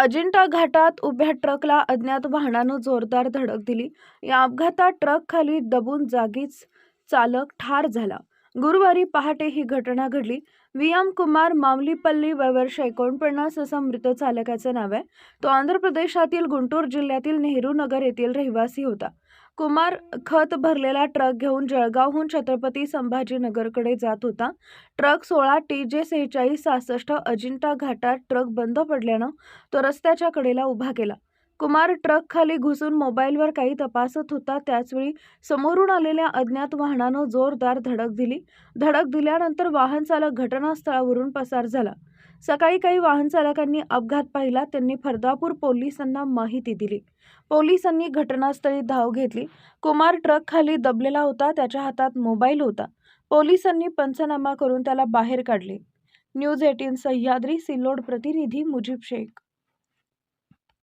अजिंठा घाटात उभ्या ट्रकला अज्ञात वाहनानं जोरदार धडक दिली. या अपघातात ट्रक खाली दबून जागीच चालक ठार झाला. गुरुवारी पहाटे ही घटना घडली. व्ही एम कुमार मामलीपल्ली वयवर्ष एकोणपन्नास असं मृत चालकाचं नाव आहे. तो आंध्र प्रदेशातील गुंटूर जिल्ह्यातील नेहरू नगर येथील रहिवासी होता. कुमार खत भरलेला ट्रक घेऊन जळगावहून छत्रपती संभाजीनगरकडे जात होता. ट्रक सोळा टी जे सेहेचाळीस सहासष्ट अजिंठा घाटात ट्रक बंद पडल्यानं तो रस्त्याच्या कडेला उभा केला. कुमार ट्रक खाली घुसून मोबाईलवर काही तपासत होता. त्याचवेळी समोरून आलेल्या अज्ञात वाहनानं जोरदार धडक दिली. धडक दिल्यानंतर वाहन चालक घटनास्थळावरून पसार झाला. सकाळी काही वाहन चालकांनी अपघात पाहिला. त्यांनी फरदापूर पोलिसांना माहिती दिली. पोलिसांनी घटनास्थळी धाव घेतली. कुमार ट्रक खाली दबलेला होता. त्याच्या हातात मोबाईल होता. पोलिसांनी पंचनामा करून त्याला बाहेर काढले. न्यूज एटीन सह्याद्री सिल्लोड प्रतिनिधी मुजीब शेख.